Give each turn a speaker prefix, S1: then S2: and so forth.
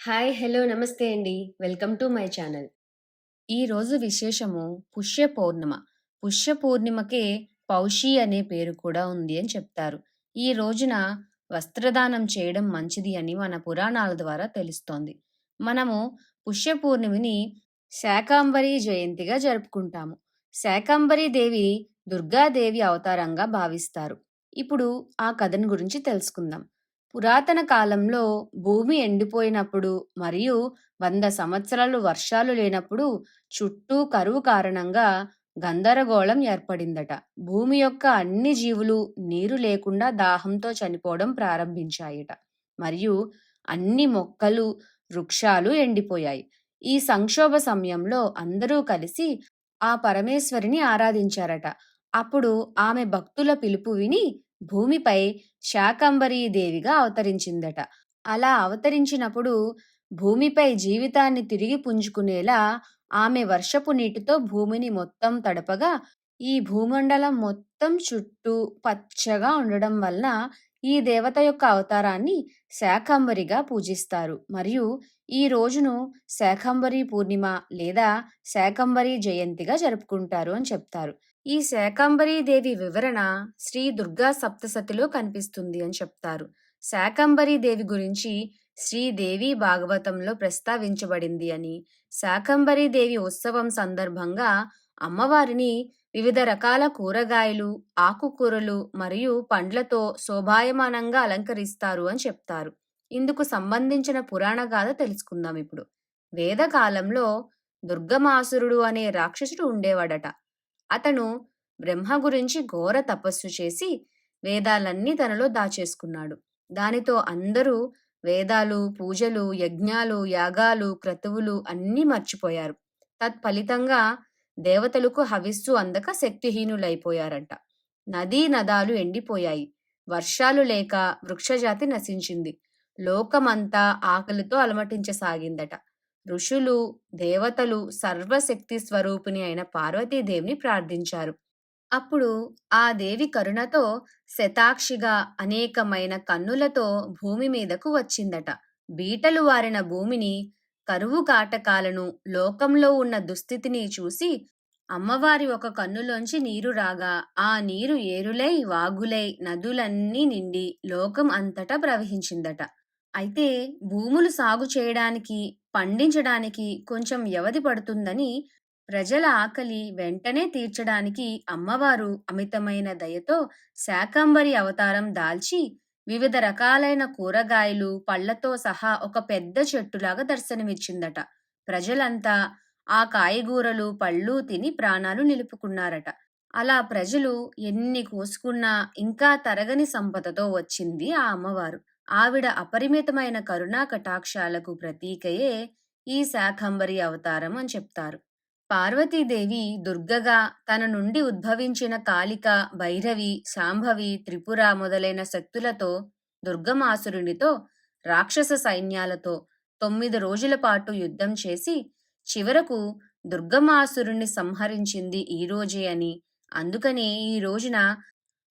S1: Hi! Hello! నమస్తే అండి. Welcome to my channel.
S2: ఈరోజు విశేషము పుష్య పౌర్ణిమ పుష్య పూర్ణిమకే పౌషి అనే పేరు కూడా ఉంది అని చెప్తారు. ఈ రోజున వస్త్రదానం చేయడం మంచిది అని మన పురాణాల ద్వారా తెలుస్తోంది. మనము పుష్య పౌర్ణిమిని శాకాంబరి జయంతిగా జరుపుకుంటాము. శాకాంబరి దేవి దుర్గాదేవి అవతారంగా భావిస్తారు. ఇప్పుడు ఆ కథను గురించి తెలుసుకుందాం. పురాతన కాలంలో భూమి ఎండిపోయినప్పుడు మరియు వంద సంవత్సరాలు వర్షాలు లేనప్పుడు చుట్టూ కరువు కారణంగా గందరగోళం ఏర్పడిందట. భూమి యొక్క అన్ని జీవులు నీరు లేకుండా దాహంతో చనిపోవడం ప్రారంభించాయట. మరియు అన్ని మొక్కలు, వృక్షాలు ఎండిపోయాయి. ఈ సంక్షోభ సమయంలో అందరూ కలిసి ఆ పరమేశ్వరిని ఆరాధించారట. అప్పుడు ఆమె భక్తుల పిలుపు విని భూమిపై శాకంబరీదేవిగా అవతరించిందట. అలా అవతరించినప్పుడు భూమిపై జీవితాన్ని తిరిగి పుంజుకునేలా ఆమె వర్షపు నీటితో భూమిని మొత్తం తడపగా ఈ భూమండలం మొత్తం చుట్టూ పచ్చగా ఉండడం వలన ఈ దేవత యొక్క అవతారాన్ని శాకంబరిగా పూజిస్తారు. మరియు ఈ రోజును శాకంబరి పూర్ణిమ లేదా శాకంబరి జయంతిగా జరుపుకుంటారు అని చెప్తారు. ఈ శాకంబరీదేవి వివరణ శ్రీ దుర్గా సప్తసతిలో కనిపిస్తుంది అని చెప్తారు. శాకంబరీదేవి గురించి శ్రీదేవి భాగవతంలో ప్రస్తావించబడింది అని, శాకంబరీ దేవి ఉత్సవం సందర్భంగా అమ్మవారిని వివిధ రకాల కూరగాయలు, ఆకుకూరలు మరియు పండ్లతో శోభాయమానంగా అలంకరిస్తారు అని చెప్తారు. ఇందుకు సంబంధించిన పురాణ గాథ తెలుసుకుందాం ఇప్పుడు. వేదకాలంలో దుర్గమాసురుడు అనే రాక్షసుడు ఉండేవాడట. అతను బ్రహ్మ గురించి ఘోర తపస్సు చేసి వేదాలన్నీ తనలో దాచేసుకున్నాడు. దానితో అందరూ వేదాలు, పూజలు, యజ్ఞాలు, యాగాలు, క్రతువులు అన్నీ మర్చిపోయారు. తత్ఫలితంగా దేవతలకు హవిస్సు అందక శక్తిహీనులైపోయారంట. నదీ నదాలు ఎండిపోయాయి. వర్షాలు లేక వృక్షజాతి నశించింది. లోకమంతా ఆకలితో అలమటించసాగిందట. ఋషులు, దేవతలు సర్వశక్తి స్వరూపిణి అయిన పార్వతీదేవిని ప్రార్థించారు. అప్పుడు ఆ దేవి కరుణతో శతాక్షిగా అనేకమైన కన్నులతో భూమి మీదకు వచ్చిందట. బీటలు వారిన భూమిని, కరువు కాటకాలను, లోకంలో ఉన్న దుస్థితిని చూసి అమ్మవారి ఒక కన్నులోంచి నీరు రాగా ఆ నీరు ఏరులై, వాగులై, నదులన్నీ నిండి లోకం అంతటా ప్రవహించిందట. అయితే భూములు సాగు చేయడానికి, పండించడానికి కొంచెం వ్యవధి పడుతుందని ప్రజల ఆకలి వెంటనే తీర్చడానికి అమ్మవారు అమితమైన దయతో శాకంబరి అవతారం దాల్చి వివిధ రకాలైన కూరగాయలు, పళ్ళతో సహా ఒక పెద్ద చెట్టులాగా దర్శనమిచ్చిందట. ప్రజలంతా ఆ కాయగూరలు, పళ్ళు తిని ప్రాణాలు నిలుపుకున్నారట. అలా ప్రజలు ఎన్ని కోసుకున్నా ఇంకా తరగని సంపదతో వచ్చింది ఆ అమ్మవారు. ఆవిడ అపరిమితమైన కరుణా కటాక్షాలకు ప్రతీకయే ఈ శాకంబరి అవతారం అని చెప్తారు. పార్వతీదేవి దుర్గగా తన నుండి ఉద్భవించిన కాళిక, భైరవి, శాంభవి, త్రిపుర మొదలైన శక్తులతో దుర్గమాసురునితో రాక్షస సైన్యాలతో తొమ్మిది రోజుల పాటు యుద్ధం చేసి చివరకు దుర్గమాసురుణ్ణి సంహరించింది ఈ రోజే అని అందుకనే ఈ రోజున